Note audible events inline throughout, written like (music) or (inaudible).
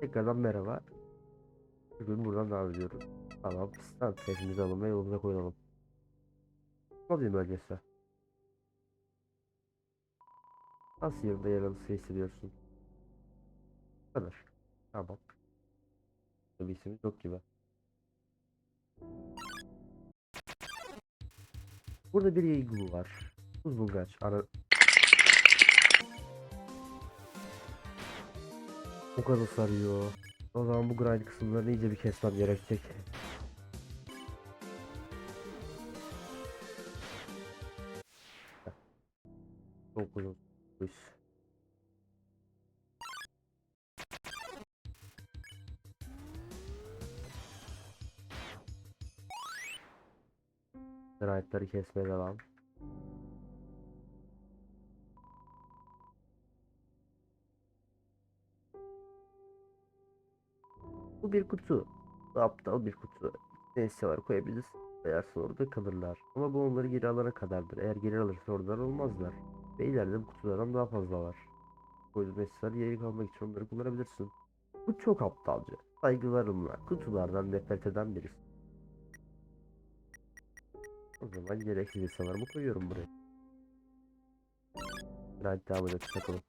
Tekrardan merhaba. Bugün buradan devam ediyoruz. Tamam. Stand sesimizi alalım ve yolumuza koyalım. Mobil bölgesi. Nasıl yerinde yer alısı hissediyorsun? Kadar. Tamam. Bir isimiz yok gibi. Burada bir igloo var. Buz bulgaç. Ara... O kadar sarıyor. O zaman bu grind kısımlarını iyice bir kesmem gerekecek. Çok uzun. bu iş. Grindları kesmeye devam. Bu bir kutu. Aptal bir kutu. Neyse var koyabilirsin. Koyarsın orada kalırlar. Ama bu onları geri alana kadardır. Eğer geri alırsa oradan olmazlar. Ve ileride bu kutulardan daha fazla var. Koyduğun eşyalar geri kalmak için onları kullanabilirsin. Bu çok aptalca. Saygılarımla kutulardan nefret eden birisi. O zaman gereksiz eşyalarımı koyuyorum buraya. Hadi devam edelim takalım.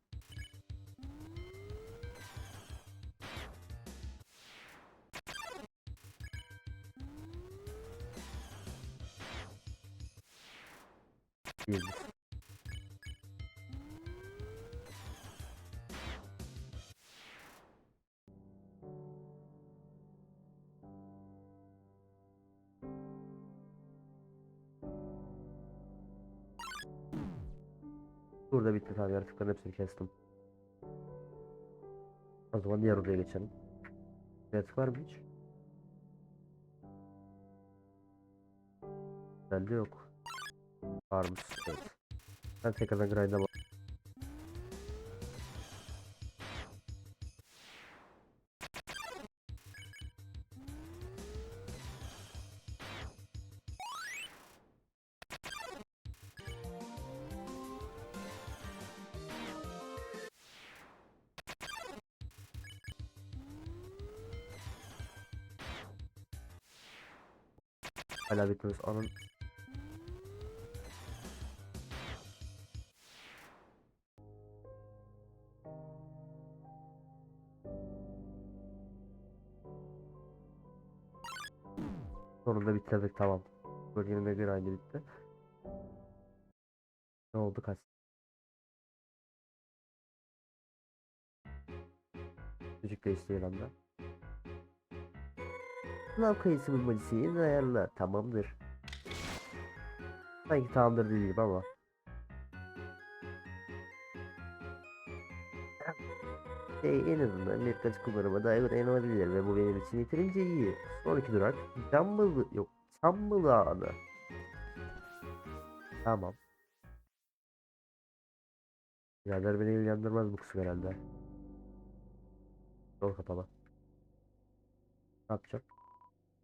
Burada bitti tamam yaratıkların hepsini kestim. O zaman diğer odaya geçelim. Yaratık var mı hiç? Bende yok. Varmış evet. Ben tekrardan grind'a bitmez. Anın Sonunda bitirdik tamam. Bölgenin de grind'i bitti. Ne oldu kaç? Çocuk değişti anda. Sınav kayısı bulmacısı yeni ayarla. Tamamdır. Sanki tamamdır değilim ama. Şey en azından netkaç kullanıma dair dayanabilir ve bu benim için yeterince iyi. Sonraki durak Jumble yok Jumble anı. Tamam. Birader beni ilgilendirmez bu kısım herhalde. Yol kapalı. Ne yapacağım?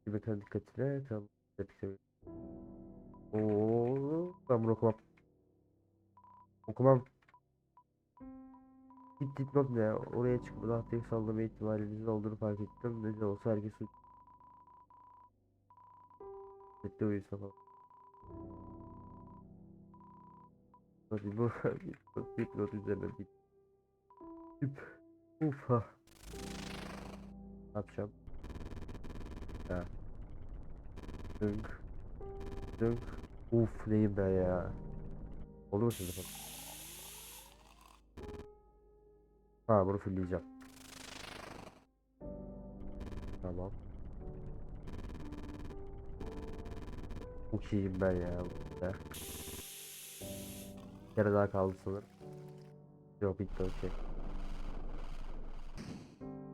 Mekanın dikkatine tamam. Oo, ben bunu okumam. Okumam. Git git not ne? Oraya çıkmadan tek sallama ihtimalinizin olduğunu fark ettim. Ne de olsa herkes suç. Bitti uyusa falan. Hadi bu bir not üzerine bir Üp. Uf ha. Ne yapacağım? Ha. Dünk. Dünk. Uf neyim ben ya. Olur mu falan? Ha bunu fulleyeceğim. Tamam. Çok iyiyim ben ya. Bir kere daha kaldı sanırım. Yok bitti okey.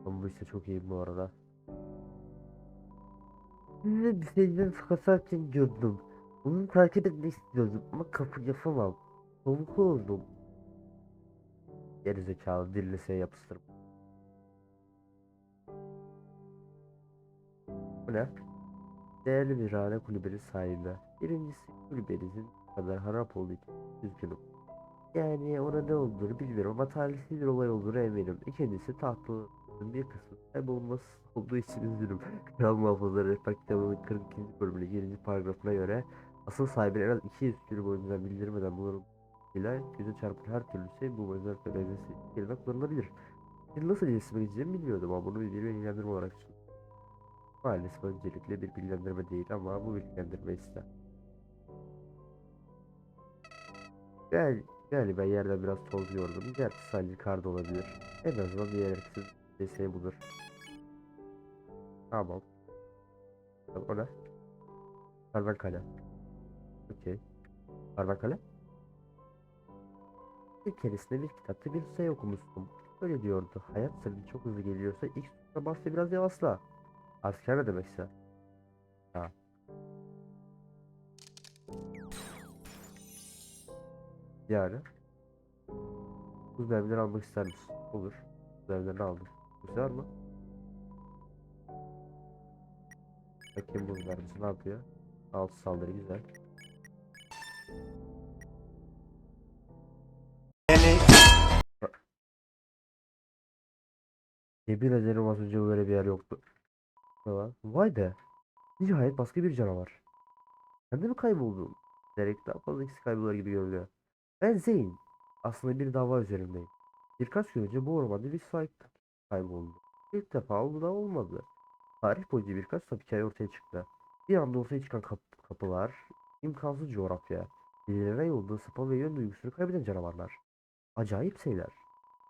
Ben bu işte çok iyiyim bu arada. Size bir şeyden kasarken gördüm. Bunu takip etmek istiyordum ama kapı yapamam. Soğuk oldum. Gerizekalı dilliseye yapıştırma. Bu ne? Değerli bir hane kulübeli sahibi. Birincisi kulübenizin kadar harap olduğu için üzgünüm. Yani ona ne olduğunu bilmiyorum ama talihsiz bir olay olduğunu eminim. İkincisi tahtlı hikayemizin bir kısmı kaybolması olduğu için üzgünüm. Kral Muhafızları Rehber kitabının 42. bölümünün 7. paragrafına göre asıl sahibine en az 200 gün boyunca bildirmeden bunların ile göze çarpın her türlü şey bu özellikle meclisi kelime kullanılabilir. Şimdi nasıl iletişime geçeceğimi bilmiyordum ama bunu bir bilgilendirme olarak düşündüm. Maalesef öncelikle bir bilgilendirme değil ama bu bilgilendirme ister. Gal galiba yerden biraz toz gördüm. Gerçi sadece kar da olabilir. En azından diğer herkesin desteği budur. Tamam. O ne? Karvan kale. Okey. Karvan kale? Bir keresinde bir kitapta bir sayı okumuştum. Öyle diyordu. Hayat senin çok hızlı geliyorsa ilk bas ve biraz yavaşla. Asker ne demekse. Ha. Yani. Buz mermileri almak ister misin? Olur. Buz mermilerini aldım. Güzel mı? Bakayım buz mermisi ne yapıyor? Altı saldırı güzel. Yemin ederim az önce böyle bir yer yoktu. Vay be. Nihayet başka bir canavar. Ben de mi kayboldum? Derek daha fazla ikisi kaybolur gibi görünüyor. Ben Zeyn. Aslında bir dava üzerindeyim. Birkaç gün önce bu ormanda bir sahip kayboldu. İlk defa oldu da olmadı. Tarih boyunca birkaç sap hikaye ortaya çıktı. Bir anda ortaya çıkan kap- kapılar, imkansız coğrafya, birilerine yolda sıpa ve yön duygusunu kaybeden canavarlar. Acayip şeyler.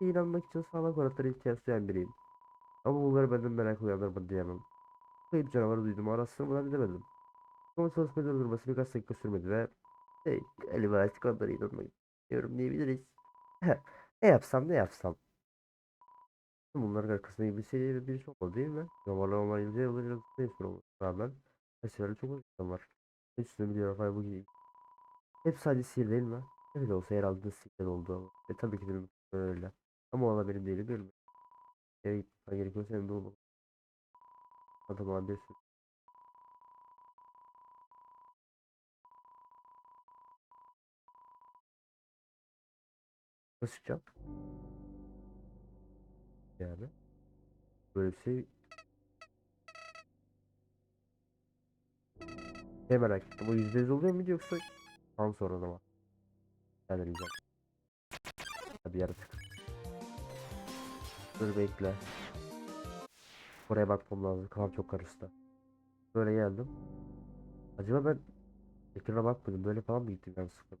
İnanmak için sağlam kanıtlara ihtiyaç duyan biriyim. Ama bunları benden merak uyandırmadı diyemem. Kayıp canavarı duydum araştırmadan edemedim. Ama çalışma durdurması birkaç dakika sürmedi ve hey, galiba artık onlara inanmak istiyorum diyebiliriz. (laughs) ne yapsam ne yapsam. Bunların arkasında bir şey ve birisi olmalı değil mi? Onlar yılca yıllar yıllar yıllar olmasına rağmen Mesela çok uzun var. Hepsini biliyorum ama bu gibi. Hep sadece sihir değil mi? Öyle olsa yer aldığınız sihirden oldu ama. E tabii ki de öyle. Ama ona benim değil mi? Eve gitmen gerekiyorsa de olmalı. Adam sürü. Nasıl çıkacağım? Yani. Böyle bir şey. Ne merak ettim. Yüzde yüz oluyor muydu yoksa tam sonra da mı? Ben deneyeceğim. Hadi yaratık. Dur bekle. Buraya bakmam lazım. Kafam çok karıştı. Böyle geldim. Acaba ben ekrana bakmadım. Böyle falan mı gittim yanlışlıkla?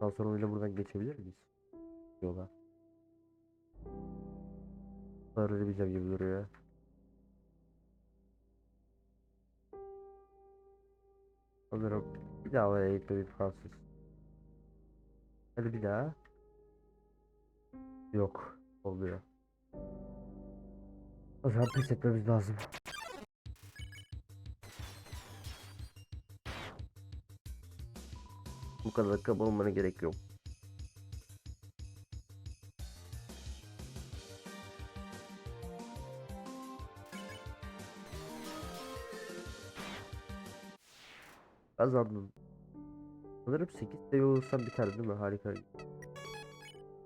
Daha sonra buradan geçebilir miyiz? Yola. Öğrenebileceğim gibi duruyor. Sanırım bir daha oraya gitme bir Fransız. Hadi bir daha. Yok. Olmuyor. O zaman pes etmemiz lazım. Bu kadar kaba olmana gerek yok. Kazandım. Sanırım 8 seviye olursam biter değil mi? Harika.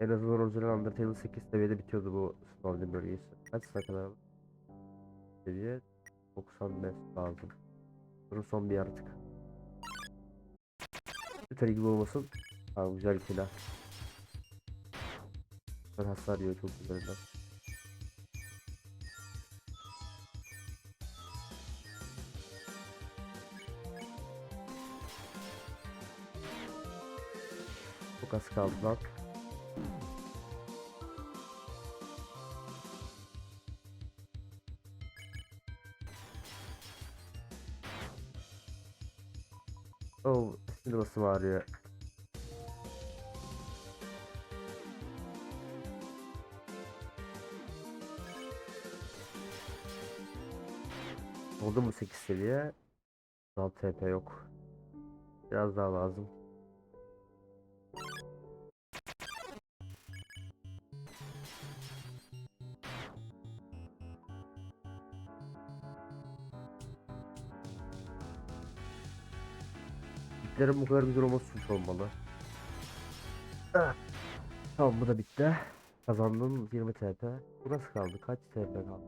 En azından orijinal Undertale 8 seviyede bitiyordu bu Snowden bölgesi. Kaç sıra kadar? Seviye 95 lazım. Bunun son bir artık. Lütfen gibi olmasın. Ha güzel silah. Ben hasar yiyor çok güzel. Çok az kaldı lan. Şimdi basım ağrıyor. Oldu mu 8 seviye? 6 TP yok. Biraz daha lazım. Setlerin bu kadar güzel olması suç olmalı. Tamam bu da bitti. Kazandım 20 TP. Bu nasıl kaldı? Kaç TP kaldı?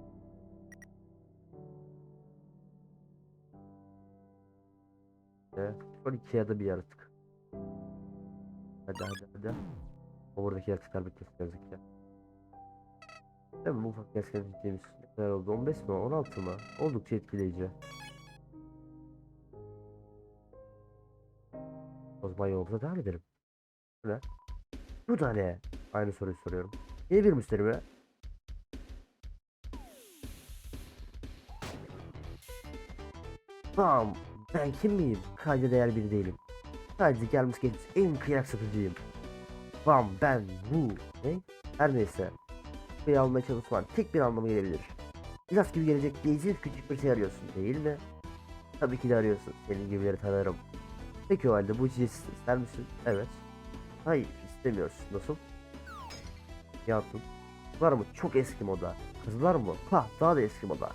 Evet. 12 ya da bir yaratık. Hadi hadi hadi. O buradaki yaratıklar bitmesin yazık ya. Değil mi? Bu ufak gerçekten ciddiğimiz ne kadar oldu? 15 mi? 16 mı? Oldukça etkileyici. O zaman yolumuza devam edelim. Bu ne? Bu da ne? Aynı soruyu soruyorum. Yeni bir müşteri mi? Tamam. Ben kim miyim? Kayda değer biri değilim. Sadece gelmiş geçmiş en kıyak satıcıyım. Bam ben bu. Ne? Her neyse. Burayı almaya çalışman tek bir anlamı gelebilir. Biraz gibi gelecek diyeceğiz küçük bir şey arıyorsun değil mi? Tabii ki de arıyorsun. Senin gibileri tanırım. Peki o halde bu içeceği ister misin? Evet. Hayır istemiyorsun. Nasıl? Yaptım. Var mı? Çok eski moda. Kızlar mı? Ha daha da eski moda.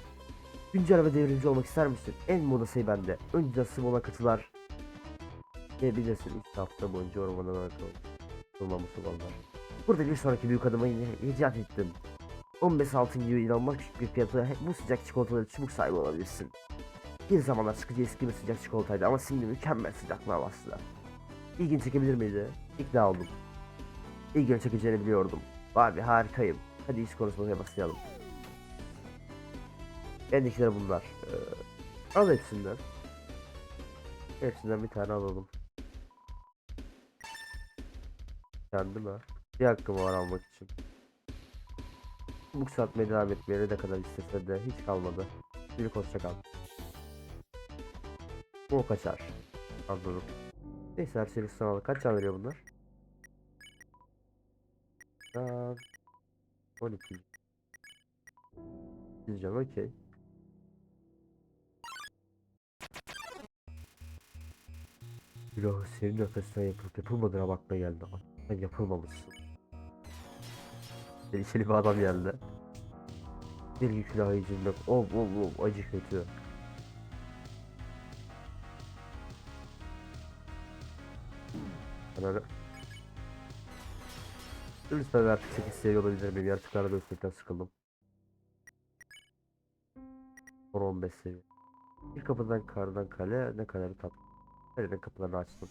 Güncel ve devrimci olmak ister misin? En modası bende. Önce Simon'a katılar. Ne bilirsin 3 hafta boyunca ormandan akıl. Bulmaması vallahi. Burada bir sonraki büyük adıma yine icat ettim. 15 altın gibi inanılmaz küçük bir fiyatı bu sıcak çikolataları çubuk sahibi olabilirsin. Bir zamanlar sıkıcı eski bir sıcak çikolataydı ama şimdi mükemmel sıcaklığa bastı. İlgin çekebilir miydi? İkna oldum. İlgini çekeceğini biliyordum. Abi harikayım. Hadi iş konuşmaya başlayalım. Bendekiler bunlar. Ee, al hepsinden. Hepsinden bir tane alalım. Kendi mi? Bir hakkım var almak için. Bu satmaya devam etmeye ne kadar istese de hiç kalmadı. Bir hoşça kal. Bu kaçar. Anladım. Neyse her şey sınavda. Kaç can veriyor bunlar? Can... 12. 100 can okey. Bilo senin nefesten yapılıp yapılmadığına bakmaya geldi. Sen yapılmamışsın. Tehlikeli bir adam geldi. Bir külahı yüzünden. Of of of acı kötü. Ananı. Lütfen artık 8 seviye olabilir miyim? Yaratıklara dönüşmekten sıkıldım. Son 15 seviye. Bir kapıdan kardan kale ne kadar tatlı. Kalenin kapılarını açtım.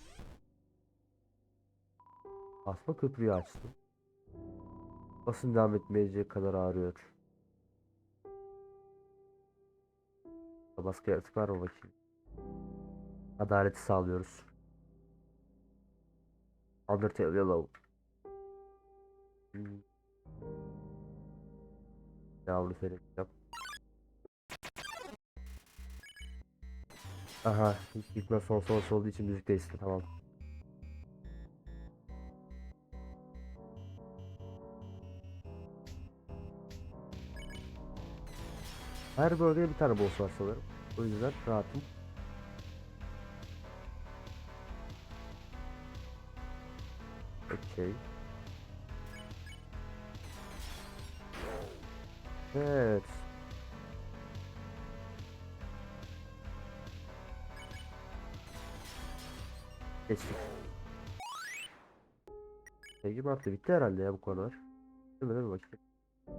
Asma köprüyü açtım. Basın devam etmeyeceği kadar ağrıyor. Başka yaratık var mı bakayım? Adaleti sağlıyoruz. Undertale Yellow. Hmm. Yavru seyredeceğim. Aha, ilk gitme son son olduğu için müzik değişti tamam. Her bölgede bir tane boss var sanırım. O yüzden rahatım. Okey. Evet. Geçtik. Sevgi arttı bitti herhalde ya bu konular. Değil mi değil mi bakayım.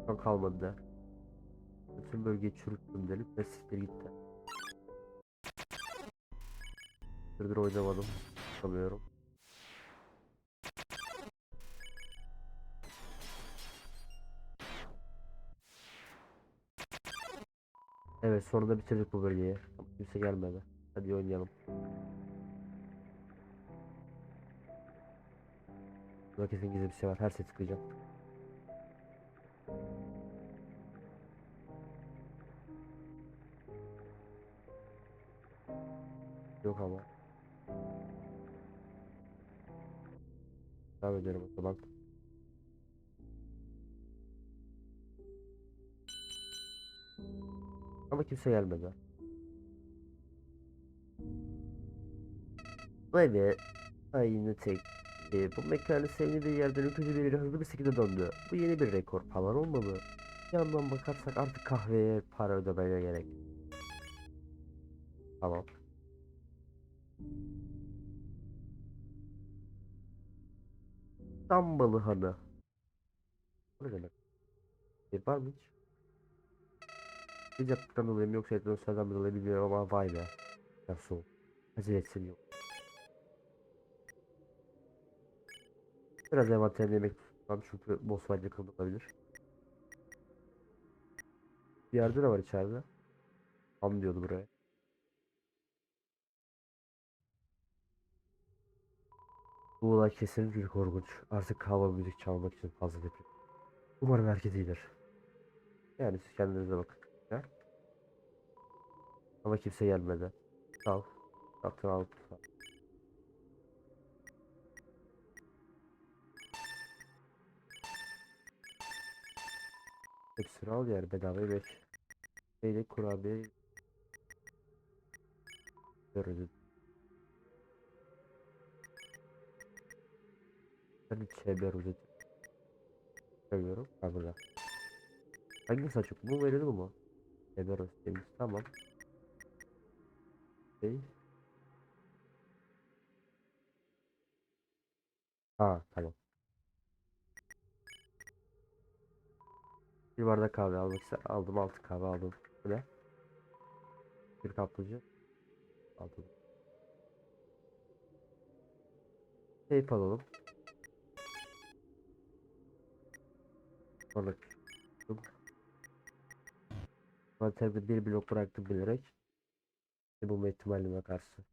Şu an kalmadı da. Bütün bölgeyi çürüttüm delip ve siktir gitti. Sürdür oynamadım. Çıkamıyorum. Evet sonunda bitirdik bu bölgeyi. Kimse gelmedi. Hadi oynayalım. Burada kesin gizli bir şey var. Her şey tıklayacağım. Yok ama. Devam edelim o zaman. Ama kimse gelmedi. Vay be. Aynı tek. E, bu mekanı sevdiği bir yerden ülkücü biri hızlı bir şekilde döndü. Bu yeni bir rekor falan olmalı. Bir yandan bakarsak artık kahveye para ödemeye gerek. Tamam. Dambalı hanı. Ne demek? Bir var mı hiç? Bir yaptıktan dolayı mı yoksa etnosferden dolayı bilmiyorum ama vay be. Nasıl oldu? Acele etsin yok. Biraz envanterine yemek tutmam çünkü boss fight yakın olabilir. Bir yerde ne var içeride? Tam diyordu buraya. Bu olay kesinlikle korkunç. Artık hava müzik çalmak için fazla tepki. Umarım herkes iyidir. Yani siz kendinize bakın. Ama kimse gelmedi. Al. Yaptın al. Hepsini al yani bedava yemek. Neyle kurabiye. Görürüz. Ben hiç şeyler uzatayım. Seviyorum. Ha burada. Hangisi açık? Bu verelim mi? Şeyler temiz. Tamam. Şey. Ha tamam. Bir bardak kahve almak aldım altı kahve aldım. Bu ne? Bir kaplıcı. Aldım. Teyp alalım. Sonra ben tabii bir blok bıraktım bilerek. Bulma ihtimalime karşı.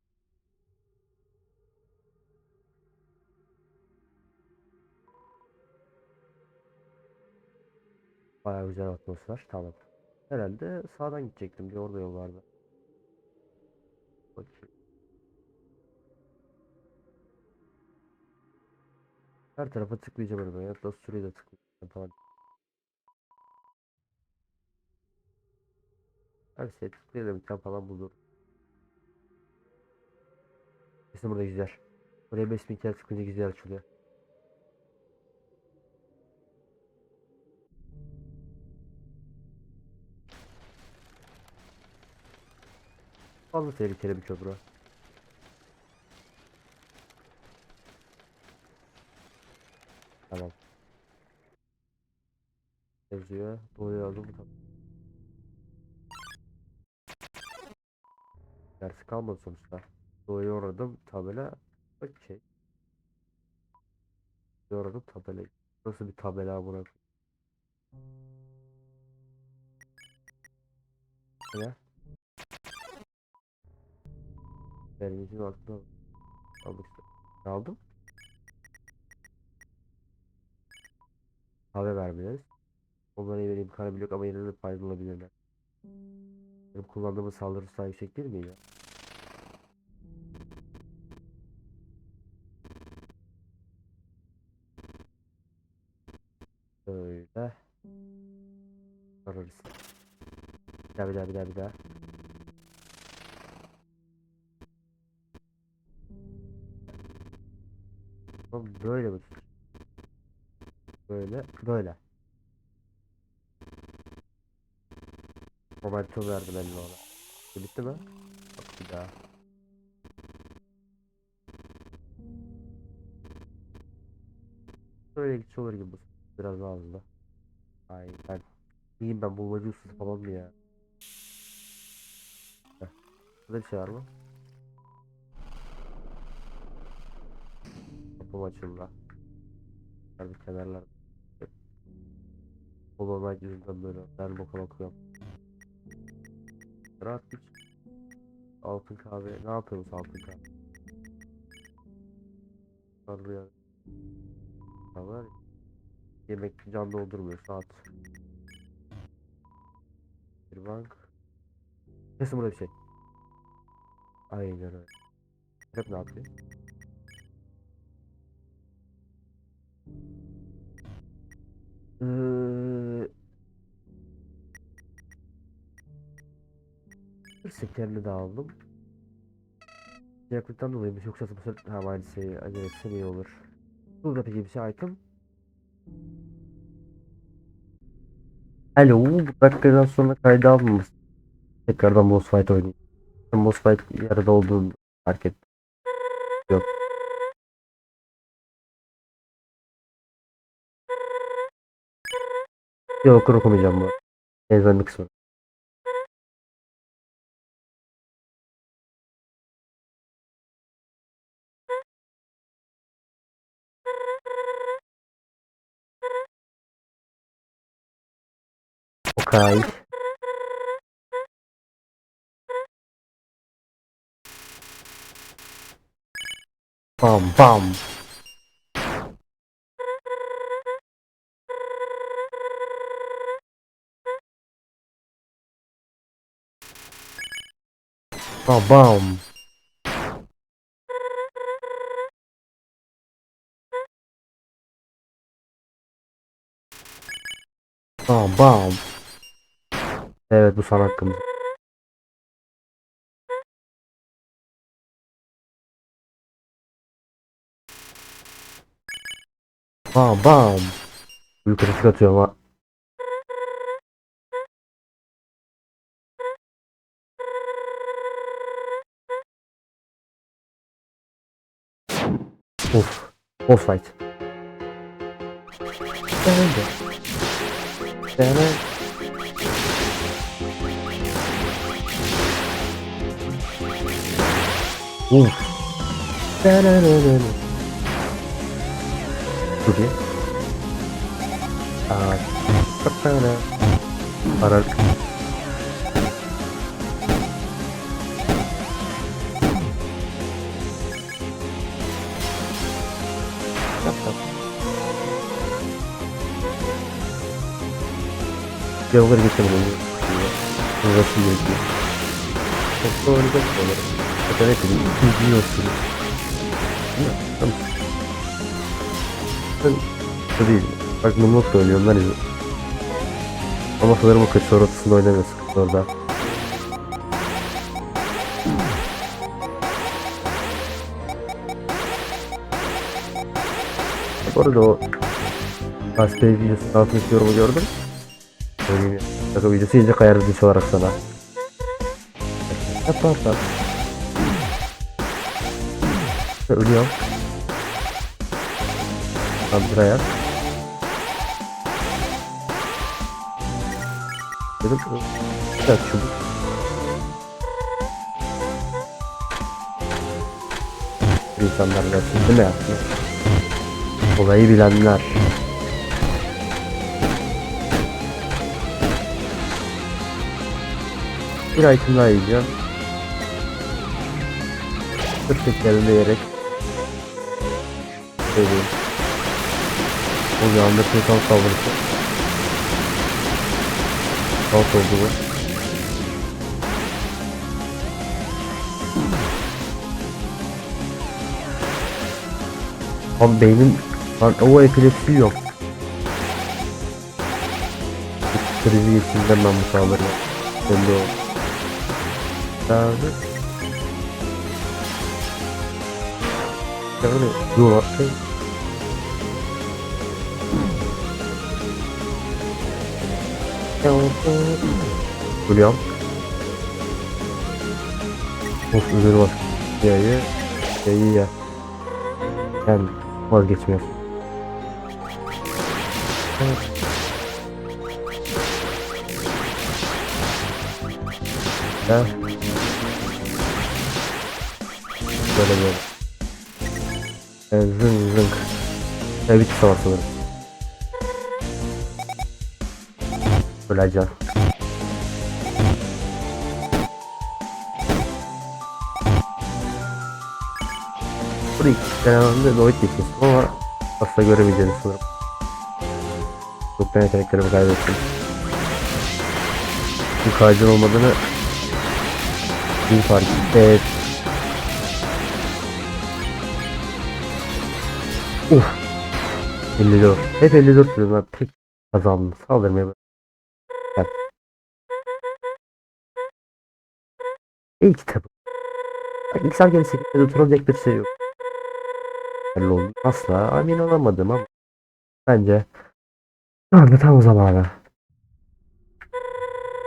Bayağı güzel atmosfer. Tamam. Herhalde sağdan gidecektim. Bir orada yol vardı. Bakayım. Her tarafa tıklayacağım önüme. Hatta süreyi de tıklayacağım falan. Her şeye tıklayalım. Tane falan bulur. Kesin burada güzel. Buraya 5000 kere tıklayınca güzel açılıyor. Fazla tehlikeli bir köprü. Tamam. Yazıyor. Doğru aldım tamam. Dersi kalmadı sonuçta. Doğuya uğradım tabela. Okey. Uğradım tabela. Nasıl bir tabela buna? Ne? Vermeyicinin altına aldık işte. Ne aldım? Kahve vermeyeceğiz. Onlara vereyim kara blok ama yine de faydalanabilirler. Benim kullandığımız saldırı daha yüksek değil mi ya? Böyle. Ararız. Bir daha bir daha bir daha bir daha. Böyle tut- Böyle, böyle. Momentum verdim eline ona. Bu Bitti mi? Bak bir daha. Böyle gitse olur gibi bu. Biraz daha hızlı. Ay ben. İyiyim ben bulmacı ustası falan mı ya? Heh. Burada bir şey var mı? Kapım açıldı. Nerede kenarlar? Knight yüzünden böyle ben boka bakıyorum. Rahat bir altın kahve. Ne yapıyoruz altın kahve? Sarılıyor. Kahve yemek can doldurmuyor saat. Bir bank. Kesin burada bir şey. Aynen öyle. Hep ne yapıyor? Ee, bir sekerini de aldım. Yaklıktan dolayıymış yoksa bu sefer ha aynı şeyi acele iyi olur. Burada peki bir şey item. Hello bu dakikadan sonra kayda almamış. Tekrardan boss fight oynayayım. Boss fight yarıda olduğunu fark ettim. Yok. Yok okur okumayacağım bu. Ezanlı kısmı. Okay. Bam bam. Bam bam. Bam bam. Evet bu son hakkımız. Bam bam. Yukarı çık atıyorum ha. Of. Boss fight. Nerede? 오. 따라라라라. 그게? 아, 딱딱하네. 바랄. 여기가 이렇게 되는 거예요. 이거 이거 이거. 어, 이거 뭐냐? Hepiniz izliyorsunuz. Değil mi? Tamam. Ben bu değil. Bak Moonwalk da oynuyorum ben izliyorum. Ama sanırım o kaçış ortasında oynamıyor sıkıntı orada. Bu arada o Asper videosunun altındaki gördüm. Söyleyeyim ya. Şaka videosu iyice kayar diş olarak sana. Yaparsan. Ölüyorum. Andrea. Dedim biraz çubuk. Bu insanlar dersin değil mi yaptı? Olayı bilenler. Bir item daha yiyeceğim. Sırt tekerinde yiyerek. Söyleyeyim. O bir anda şeytan saldırısı. Kalk oldu bu. Lan beynim lan o epilepsi yok. Krizi geçirdim ben bu saldırıya. Belli oldu. Abi. Yani yol atlayın. Biliyorum. Of üzeri var. Ya ya. Ya ya ya. Yani vazgeçmiyor. Evet. Ya. Böyle böyle. E, zın zın. E, bitti Burada iki tane Lloyd geçiyorsun ama asla göremeyeceğiz sanırım. Çok ben yeteneklerimi kaybettim. Bu kaydın olmadığını iyi fark ettim. Evet. Uf. 54. Hep 54 diyorum ben. Tek kazandım. Saldırmaya Gel. İyi kitabı. Geri sekizde oturulacak bir şey yok. Oldu. Asla emin olamadım ama. Bence. Şu anda tam zamanı.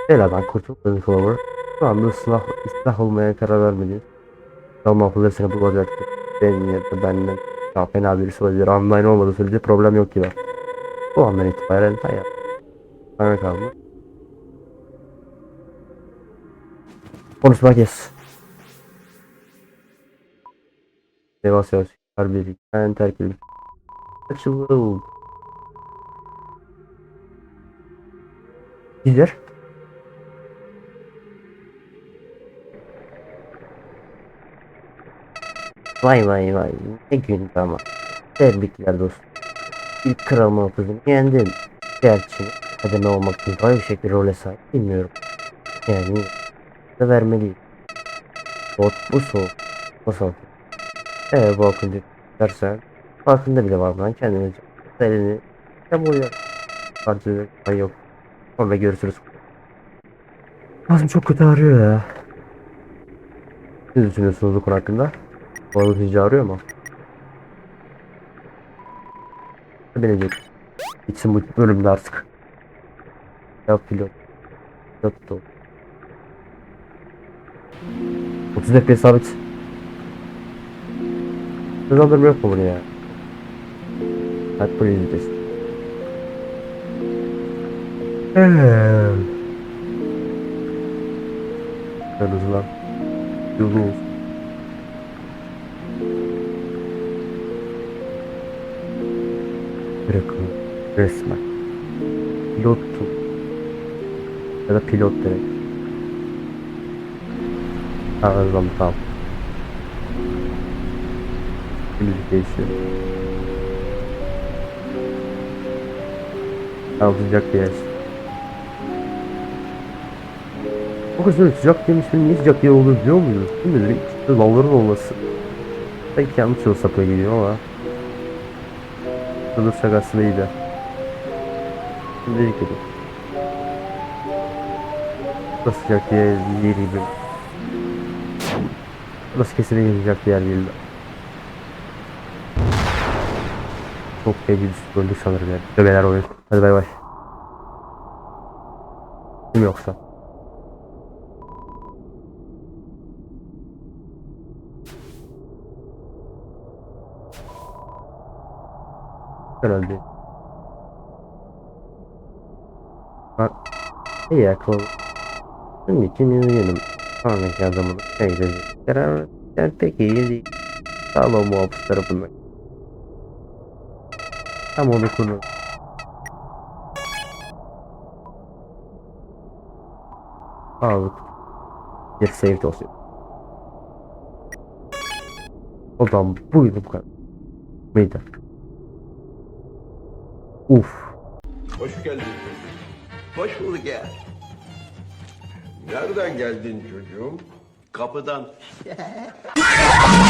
Beladan kurtuldun Clover. Şu anda ıslah, ıslah olmaya karar vermeliyiz. Tamam hafızları seni bulacaktır. Benim ya da benden daha fena birisi olabilir. Online olmadığı sürece problem yok gibi. Bu andan itibaren yap. Bana kaldı. Konuşma kes. Yavaş yavaş. Harbi. Ben terk edeyim. Açıldı. Gider. Vay vay vay. Ne gün ama. Tebrikler dostum. İlk kral muhafızını yendin. Gerçi kademe olmak için bir role sahip bilmiyorum. Yani da vermeliyim. Bot bu soğuk. Bu soğuk. Eğer bu akıncı dersen farkında bile var lan kendini. Elini hem uyar. Artık ay yok. Sonra görüşürüz. Ağzım çok kötü ağrıyor ya. Ne düşünüyorsunuz bu konu hakkında? Arada sizce ağrıyor mu? Binecek. Gitsin bu bölümde artık. Ya pilot. Pilot da 30 FPS sabit. Hızlandırma yok mu bunu ya? Hadi böyle izleyeceğiz. Ben hızlan. Yolu olsun. Bırakın resmen. Pilottum. Ya da pilot direkt. Ha hızlandı tamam. Müzik değişiyor. Tamam sıcak bir yer. O kadar sıcak demiştim niye sıcak yer olur biliyor muydunuz? Direkt işte lavların olması. Belki yanlış yol sapıyor gidiyor ama. Durursak aslında iyiydi. Şimdi ilk edin. Burası sıcak yer yer gibi. Burası kesinlikle sıcak bir yer değil. Çok feci böldük sanırım yani. Döbeler oyun. Hadi bay bay. Kim yoksa? Herhalde. Ha. İyi yakaladım. Bunun için üzgünüm. Sonraki adamın neydi? Karar yani pek iyi değil. Sağlam muhafız tarafından. Tam onu konu. Sağlık. Bir saved olsun. O zaman buydu bu kadar. Mıydı? Uf. Hoş geldin. Hoş bulduk ya. Nereden geldin çocuğum? Kapıdan. (laughs)